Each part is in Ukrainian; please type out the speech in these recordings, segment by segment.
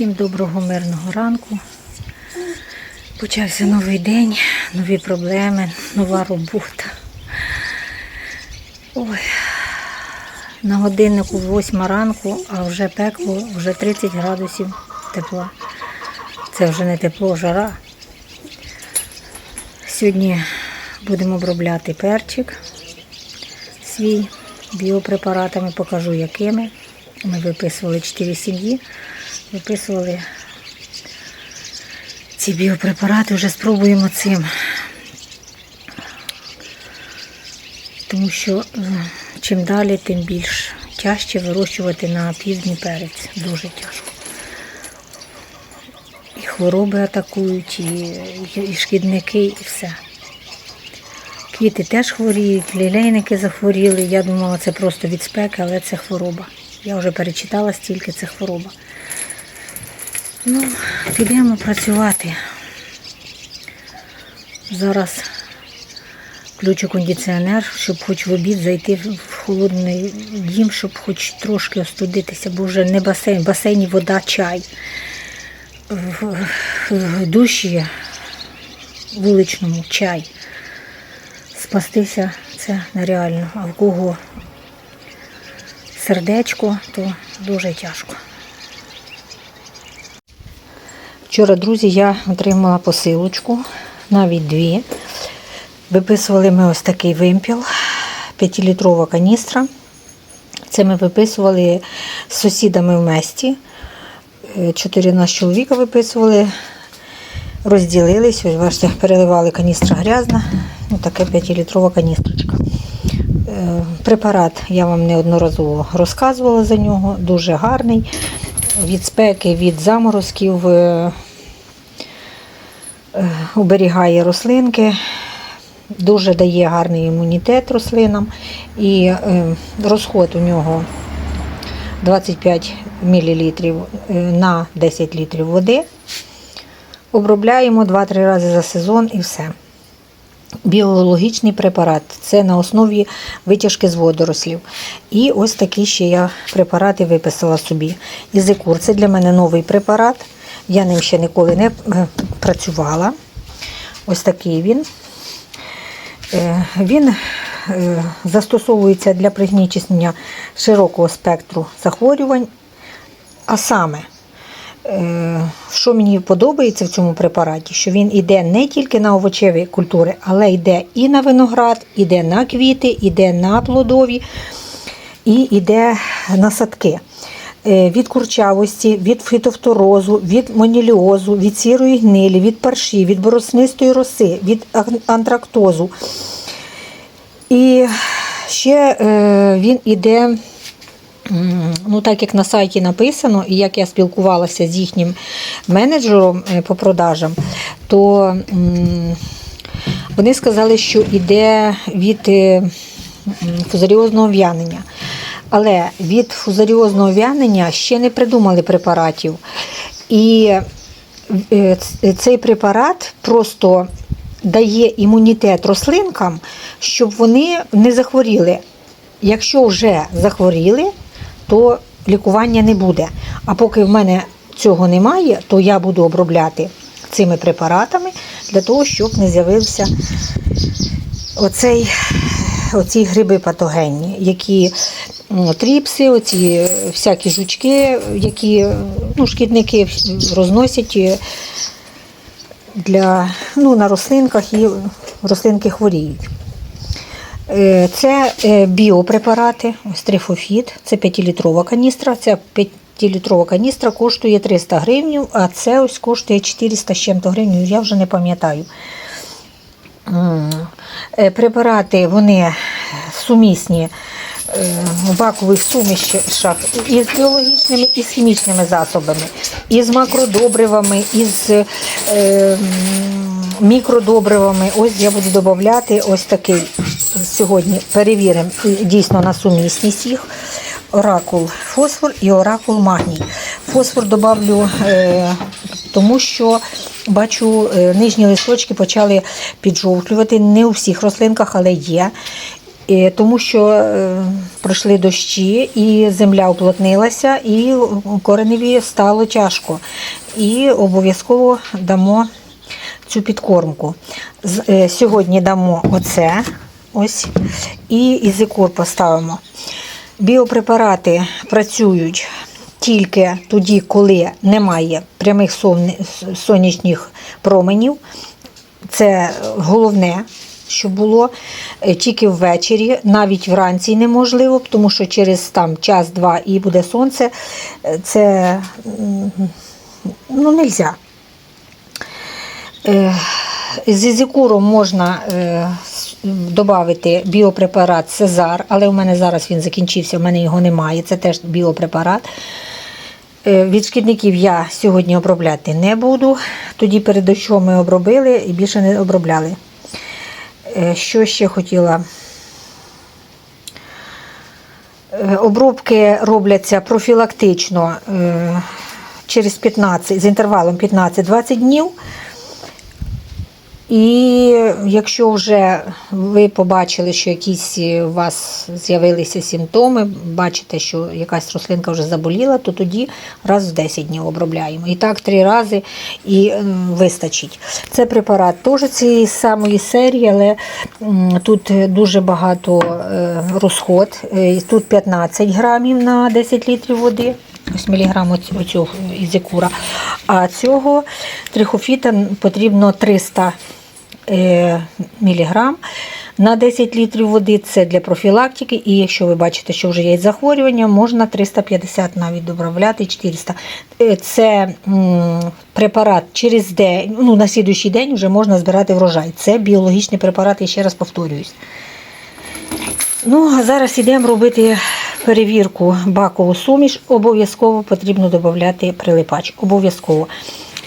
Всім доброго мирного ранку. Почався новий день, нові проблеми, нова робота. Ой. На годиннику 8 ранку, а вже пекло, вже 30 градусів тепла. Це вже не тепло, жара. Сьогодні будемо обробляти перчик свій біопрепаратами, покажу якими. Ми виписували 4 сім'ї, виписували ці біопрепарати, вже спробуємо цим. Тому що е, чим далі, тим більш тяжче вирощувати на півдні перець. Дуже тяжко. І хвороби атакують, і, і шкідники, і все. Квіти теж хворіють, лілейники захворіли. Я думала, це просто від спеки, але це хвороба. Я вже перечитала стільки це хвороба. Ну, підемо працювати. Зараз включу кондиціонер, щоб хоч в обід зайти в холодний дім, щоб хоч трошки остудитися, бо вже не басейн, в басейні вода, чай. В, душі вуличному чай. Спастися це нереально. А в кого сердечко, то дуже тяжко. Вчора, друзі, я отримала посилочку, навіть дві. Виписували ми ось такий вимпіл, 5-літрова каністра. Це ми виписували з сусідами в месті. Е, Чотири нас чоловіка виписували, розділились. Ось бачите, переливали каністра грязна. Ну, таке 5-літрова каністрочка. Е, Препарат я вам неодноразово розказувала за нього, дуже гарний. Від спеки, від заморозків е, оберігає рослинки, дуже дає гарний імунітет рослинам. І е, розход у нього 25 мл на 10 літрів води. Обробляємо 2-3 рази за сезон і все. Біологічний препарат це на основі витяжки з водорослів. І ось такі ще я препарати виписала собі. Ізикур це для мене новий препарат. Я ним ще ніколи не е, працювала. Ось такий він. Е, Він е, застосовується для пригнічення широкого спектру захворювань. А саме, що мені подобається в цьому препараті, що він йде не тільки на овочеві культури, але йде і на виноград, іде на квіти, іде на плодові, і йде на садки. Е, Від курчавості, від фітофторозу, від моніліозу, від сірої гнилі, від парші, від бороснистої роси, від антрактозу. І ще е, він іде Ну, так як на сайті написано, і як я спілкувалася з їхнім менеджером е, по продажам, то вони сказали, що йде від фузаріозного в'янення. Але від фузаріозного в'янення ще не придумали препаратів. І е, цей препарат просто дає імунітет рослинкам, щоб вони не захворіли. Якщо вже захворіли, то лікування не буде. А поки в мене цього немає, то я буду обробляти цими препаратами для того, щоб не з'явився оцей, оці гриби патогенні, які тріпси, оці всякі жучки, які ну, шкідники розносять е, для, ну, на рослинках і рослинки хворіють. Е, Це е, біопрепарати, ось трифофіт, це 5-літрова каністра. Ця 5-літрова каністра коштує 300 гривень, а це ось коштує 400 з чим-то гривень, я вже не пам'ятаю. Препарати вони сумісні бакових сумішах із біологічними і з хімічними засобами, із макродобривами, із е, мікродобривами. Ось я буду додати ось такий сьогодні. Перевіримо дійсно на сумісність їх. Оракул фосфор і оракул магній. Фосфор добавлю, е, тому що бачу, е, нижні листочки почали піджовтлювати. Не у всіх рослинках, але є. Тому що е, пройшли дощі, і земля уплотнилася, і кореневі стало тяжко. І обов'язково дамо цю підкормку. Е, Сьогодні дамо оце ось і ізикур поставимо. Біопрепарати працюють тільки тоді, коли немає прямих сонячних променів. Це головне, що було Е, тільки ввечері, навіть вранці неможливо, тому що через там час-два і буде сонце. Е, Це ну, не можна. З ізикуром можна додати біопрепарат Цезар, але у мене зараз він закінчився, у мене його немає. Це теж біопрепарат. Е, Від шкідників я сьогодні обробляти не буду. Тоді перед дощом ми обробили і більше не обробляли. Е, Що ще хотіла? Е, Обробки робляться профілактично е, через 15, з інтервалом 15-20 днів. І якщо вже ви побачили, що якісь у вас з'явилися симптоми, бачите, що якась рослинка вже заболіла, то тоді раз в 10 днів обробляємо. І так три рази і вистачить. Це препарат теж цієї самої серії, але тут дуже багато е, розход. Е, Тут 15 грамів на 10 літрів води. Ось міліграм оцього ізикура. А цього трихофіта потрібно 300 е, міліграм на 10 літрів води. Це для профілактики. І якщо ви бачите, що вже є захворювання, можна 350 навіть додавати 400. Е, Це препарат через день, ну на слідуючий день вже можна збирати врожай. Це біологічний препарат, я ще раз повторююсь. Ну, а зараз йдемо робити перевірку бакову суміш. Обов'язково потрібно додати прилипач. Обов'язково.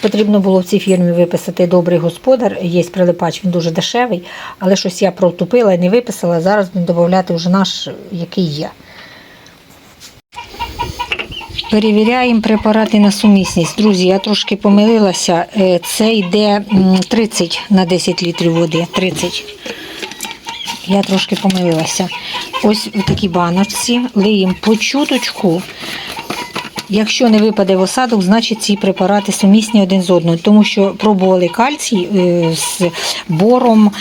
Потрібно було в цій фірмі виписати добрий господар. Є прилипач, він дуже дешевий, але щось я протупила і не виписала. Зараз будемо додати вже наш, який є. Перевіряємо препарати на сумісність. Друзі, я трошки помилилася. Е, Це йде 30 на 10 літрів води. 30. Я трошки помилилася. Ось в такій баночці лиємо по чуточку. Якщо не випаде в осадок, значить ці препарати сумісні один з одним, тому що пробували кальцій е, з бором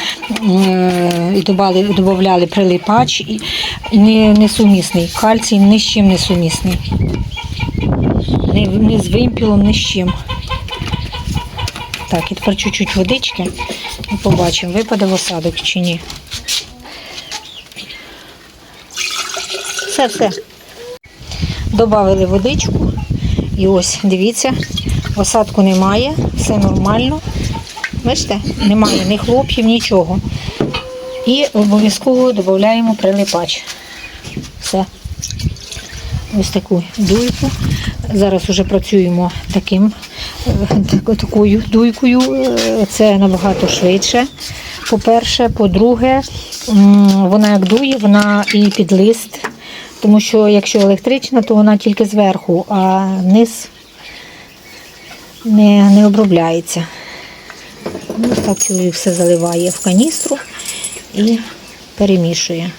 е, додавали прилипач, і не, не сумісний. Кальцій ні з чим не сумісний. Ні, ні з вимпілом, ні з чим. Так, і тепер чуть-чуть водички і побачимо, випаде в осадок чи ні. Все, все. Добавили водичку. І ось, дивіться, осадку немає, все нормально. Бачите, немає ні хлоп'їв, нічого. І обов'язково додаємо прилипач. Все. Ось таку дуйку. Зараз вже працюємо таким, е, такою дуйкою. Е, Це набагато швидше. По-перше, по-друге, вона як дує, вона і під лист. Тому що якщо електрична, то вона тільки зверху, а низ не, не обробляється. Ну, так чоловік все заливає в каністру і перемішує.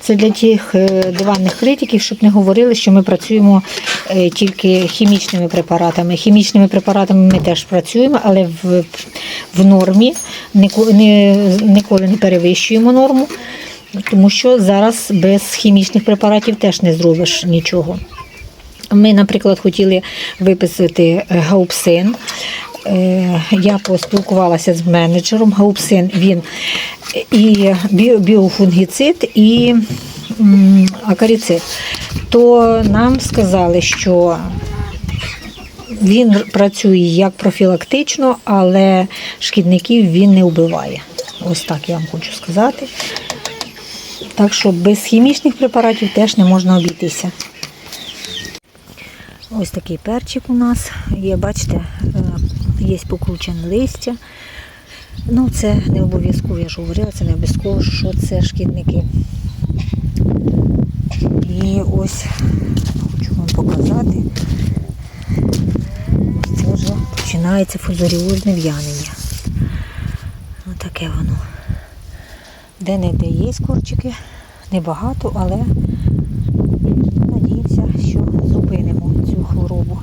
Це для тих е, диванних критиків, щоб не говорили, що ми працюємо е, тільки хімічними препаратами. Хімічними препаратами ми теж працюємо, але в, в нормі ніколи не перевищуємо норму, тому що зараз без хімічних препаратів теж не зробиш нічого. Ми, наприклад, хотіли виписати е, гаупсин. Е, Я поспілкувалася з менеджером. Гаупсин він і біофунгіцид, і акаріцид. То нам сказали, що він працює як профілактично, але шкідників він не вбиває. Ось так я вам хочу сказати. Так що без хімічних препаратів теж не можна обійтися. Ось такий перчик у нас є, бачите, е, є покручене листя. Ну, це не обов'язково, я ж говорила, це не обов'язково, що це шкідники. І ось хочу вам показати. Це вже починається фузаріозне в'янення. Ось таке воно. Де-не-де є корчики, небагато, але надіємося, що зупинимо цю хворобу.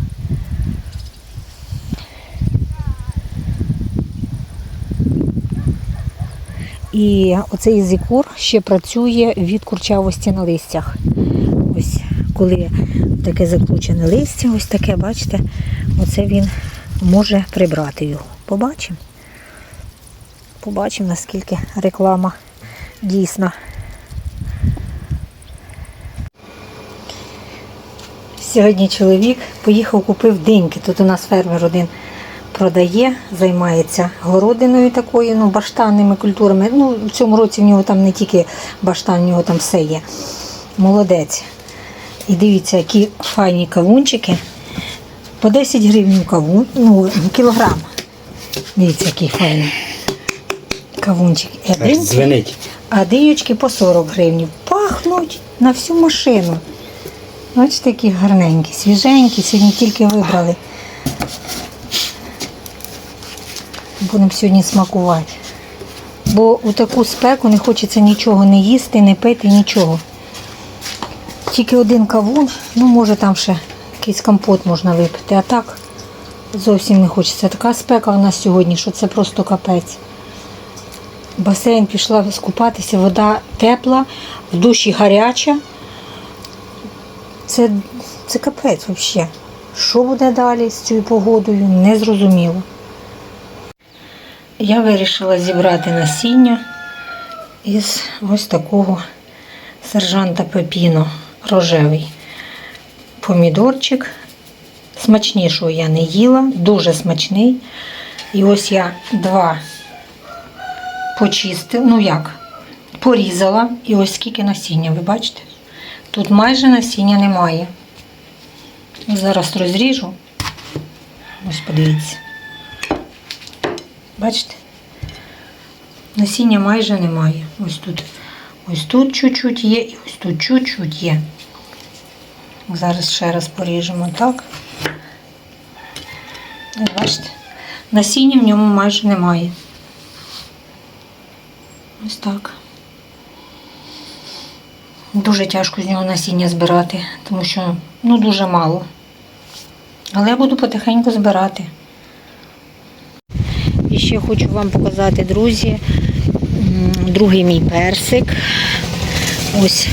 І оцей зікур ще працює від курчавості на листях. Ось коли таке закручене листя, ось таке, бачите, оце він може прибрати його. Побачимо. Побачимо, наскільки реклама дійсна. Сьогодні чоловік поїхав, купив диньки. Тут у нас фермер один продає, займається городиною такою, ну, баштанними культурами. Ну, в цьому році в нього там не тільки баштан, в нього там все є. Молодець. І дивіться, які файні кавунчики. По 10 гривень кавун, ну, кілограм. Дивіться, який файний кавунчик. І дзвенить. А динючки по 40 гривень. Пахнуть на всю машину. Бачите, які гарненькі, свіженькі, сьогодні тільки вибрали. Будемо сьогодні смакувати. Бо у таку спеку не хочеться нічого не їсти, не пити, нічого. Тільки один кавун, ну може там ще якийсь компот можна випити, а так зовсім не хочеться. Така спека у нас сьогодні, що це просто капець. Басейн пішла скупатися, вода тепла, в душі гаряча. Це, це капець взагалі. Що буде далі з цією погодою, не зрозуміло. Я вирішила зібрати насіння із ось такого сержанта Пепіно рожевий помідорчик. Смачнішого я не їла, дуже смачний. І ось я два почистила, ну як, порізала. І ось скільки насіння, ви бачите? Тут майже насіння немає. Зараз розріжу. Ось подивіться. Бачите? Насіння майже немає. Ось тут. Ось тут чуть-чуть є і ось тут чуть-чуть є. Зараз ще раз поріжемо так. Бачите? Насіння в ньому майже немає. Так. Дуже тяжко з нього насіння збирати, тому що ну, дуже мало. Але я буду потихеньку збирати. І ще хочу вам показати, друзі, другий мій персик. Ось,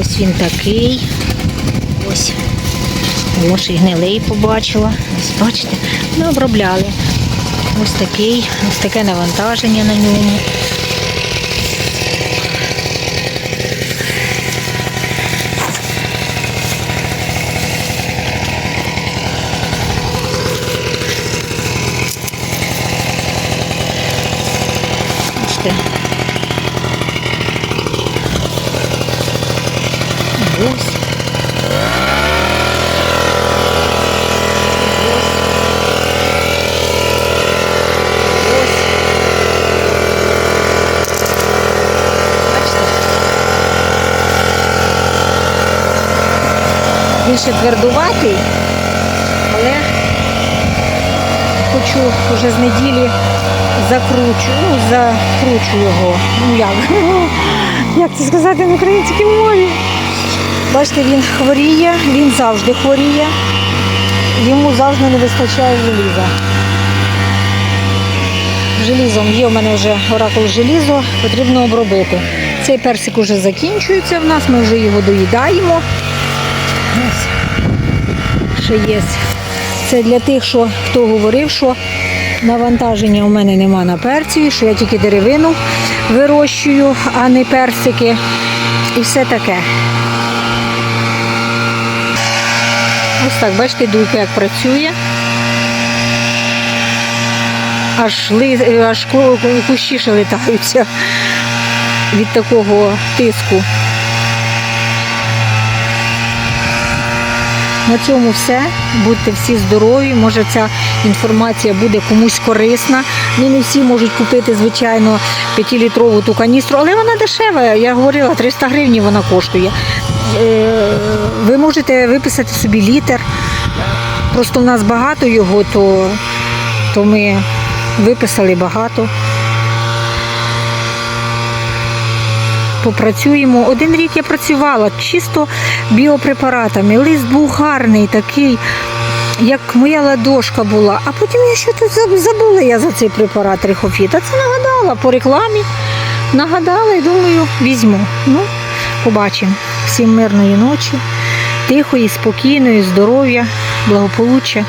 ось він такий. Ось. Ось і гнилий побачила. Ось бачите, ми обробляли. Ось такий, ось таке навантаження на ньому. Бачите. Ось. Ось. Бачите? Ще твердуватий, але хочу вже з неділі закручу, ну, закручу його. Ну як? Як це сказати на українській мові? Бачите, він хворіє, він завжди хворіє, йому завжди не вистачає желіза. Желізом є в мене вже оракул желізо, потрібно обробити. Цей персик вже закінчується в нас, ми вже його доїдаємо. Ось. Ще є. Це для тих, що хто говорив, що навантаження у мене нема на перці, що я тільки деревину вирощую, а не персики. І все таке. Ось так, бачите, дуйка як працює. Аж, ли, аж кущі ще летаються від такого тиску. На цьому все. Будьте всі здорові. Може ця інформація буде комусь корисна. Ну, не всі можуть купити, звичайно, 5-літрову ту каністру, але вона дешева. Я говорила, 300 гривень вона коштує. Е, Ви можете виписати собі літр. Просто в нас багато його, то, то ми виписали багато. Попрацюємо. Один рік я працювала чисто біопрепаратами. Лист був гарний, такий, як моя ладошка була. А потім я що тут забула я за цей препарат рихофіт. А це нагадала по рекламі. Нагадала і думаю, візьму. Ну, побачимо. Всім мирної ночі, тихої, спокійної, здоров'я, благополуччя